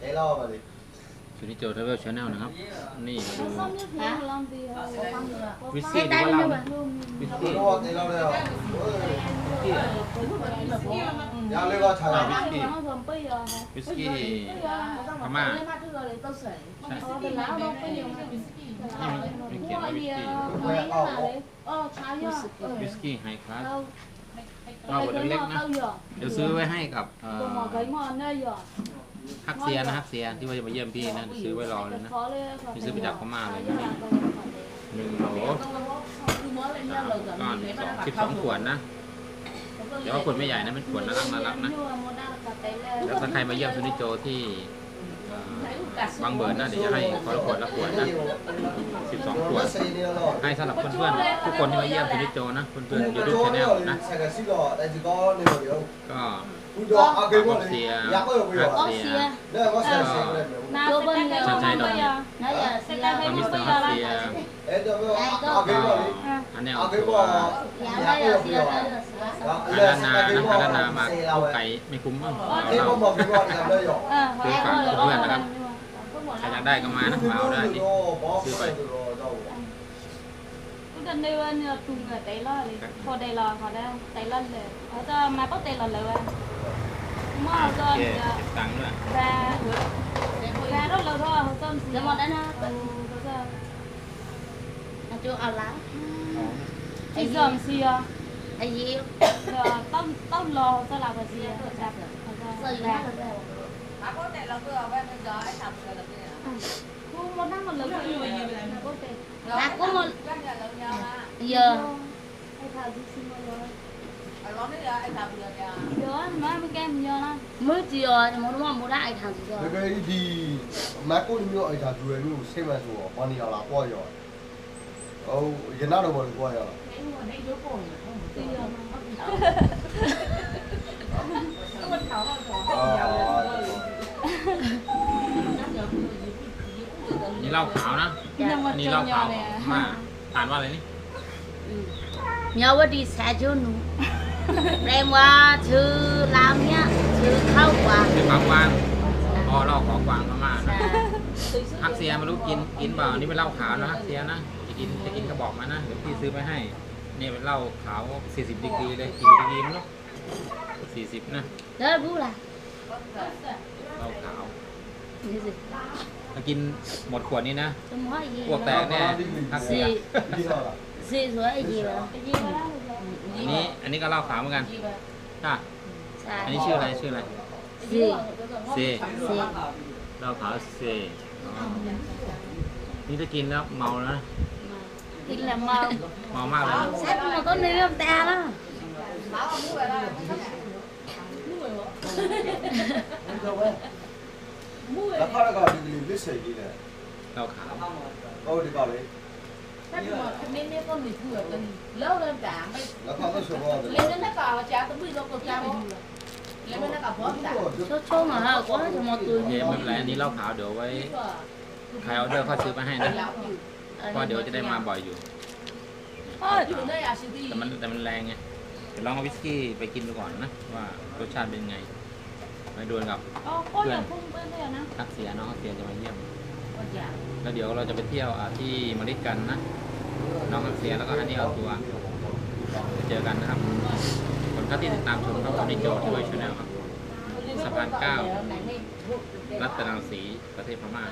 Để lo mà đi. ชูนิโจทเวลชาแนลนะครับ นี่มาดู Xong như thế là làm gì hả? Whisky thì có làm đấy. วิสกี้ Để lo, để lo đây rồi. Ya lên vào À, trời. whisky. Nó dầm bây giờ hả? วิสกี้พม่าใช่ Ờ, thì lá nó bây giờ mà- ไม่เขียนว่าวิสกี้ Quay ao. Ờ, trái nhá. Ờ. วิสกี้ไฮคลาส Đâu? เราบทเล็กๆนะ Đâu giờ? เดี๋ยวซื้อไว้ให้กับเอ่อ Đồ mỏ cấy mỏ nơi giờ. ฮักเซียนะฮักเซียที่ว่าจะมาเยี่ยมพี่นะซื้อไว้รอเลยนะ Khó lên, khó นี่ซื้อไปจากพม่าเลย lên. หนึ่งโหลก้อนสองสิบสองขวดนะเดี๋ยวว่าขวดไม่ใหญ่นะเป็นขวดน่ารักน่ารักนะแล้วถ้าใครมาเยี่ยมซูนิโจที่เอ่อ บางเบิร์นนะเดี๋ยวจะให้คนละขวดละขวดนะสิบสองขวด Nó xây đi nó rồi. ให้สำหรับเพื่อนๆทุกคนที่มาเยี่ยมซูนิโจนะเพื่อนๆยูทูบ Chỗ ชาแนล rồi, นะ Sài Gòn xí đỏ, tại chỉ có này mà hiểu. ก็ Ui đỏ, à, cái con Xìa. này. Dạ có được bây Hạt giờ. xìa. Đây là có Sài Gòn Ờ. xí cái này. Nào, bên sẽ này cách Chàng trai đây đồng. bây giờ. Nãy giờ Sẽ xìa. cách แล้ว đây มิสเตอ bây ร์ giờ ฮัส là เซีย Ê, cho nó- à, à, ก็ cái con này. อันแนว À, cái ตัว con. Dạ Dạ bây có giờ được xìa bây giờ. bây giờ xìa. Đó, หา đây ด้าน là นา cái นะหา con ด้านนา này, มา xe เอา lao ไก่ ấy. ไม่คุ้มมั้ง Thế เรา con một cái con thì làm đây rồi. À, Cứ hai phản con của là พื่อน con นะครับ này. ใครอยากได้ก็มานะมาเอาได้ดิ Sư vậy. Cứ gần đây bên nhà tùng ở Tây Lo thì có Tây Lo họ đây Tây Lo là ở đó mà có Tây Lo là bên mà โอ ở เค đó เก็บตังค์ด้วย giờ thôi hồi tâm giờ một đã na tận giờ nó chưa ăn lá ai giờ gì à? Ai gì giờ tâm tâm lò sao làm cái gì à? Giờ gì à có thể là vừa bây giờ ấy làm rồi là cái một dạ, năm dạ. dạ, một lần là có một giờ hay một lần mới kem nhớ lắm mới chiều thì muốn mua mua đại thằng gì rồi. cái gì má cô đi mua ở nhà chuối nu xem mà chuột bao nhiêu là qua rồi ô giờ nào đâu mà qua rồi thì giờ ờ นี่เหล้าขาวนะ nhưng mà อันนี้ chơi เหล้า nhỏ ขาว này มาอ่านว่าอะไรนี่ Nhớ qua đi xa chú nụ. Đem qua chữ làm nhá, chữ khâu quả. เป็นบางวางพอเหล้าของกวางพม่านะ Dạ. ฮักเซียไม่รู้กินกินเปล่านี่เป็นเหล้าขาวนะฮักเซียนะจะกินจะกินก็บอกมานะเดี๋ยวพี่ซื้อไปให้นี่เป็นเหล้าขาว 40ดีกรีเลยกี่ดีกรีมั้งเนาะ40นะ Đó là bú là. เหล้าขาว Gì gì? ถ้ากินหมดขวดนี้นะ Tôi nói gì พวกแตก đó. แน่ฮักเซีย đi rồi Gì rồi ai gì vậy? cái gì đó อันนี้อันนี้ก็เหล้าขาวเหมือนกันค่ะอันนี้ Sai. ชื่ออะไรชื่ออะไร Gì? เซ Gì? เหล้าขาวเซอ๋อนี่ถ้ากินแล้วเมานะ Thì là màu. เมามากเลยนะ Sếp mà có nơi không ta đó. nó khó là gọi đi biết sợi gì này เหล้าขาว ô đi vào đấy Tapi mah kemini ni pun di dua kan. Lau lam dah. nó khó có số ngon rồi Lepas nak kau cakap tu beri kau cakap dulu. Lepas nak kau buat dah. Số số mà hả có thì một โอ tuổi เคไม่เป็นไรอันนี้เหล้าขาวเดี๋ยวไว้ใครเอาเดอร์เขาซื้อมาให้นะเพราะเดี๋ยวจะได้มาบ่อยอยู่ thôi Itu dah ya sih แต่มันแต่มันแรงไงเดี๋ยวลองเอาวิสกี้ไปกินดูก่อนนะว่ารสชาติเป็นไงไปดวลกับ ô có là không bên đây nè ทักเสียน้องทักเสียจะมาเยี่ยม Ya. แล้วเดี๋ยวเราจะไปเที่ยวที่มาริกันนะ น้องทักเซียแล้วก็อันนี้เอาตัวไปเจอกันนะครับคนที่ติดตามชมครับตอนโจทย์ด้วยชาแนลครับสะพานเก้ารัตนศรีประเทศพม่า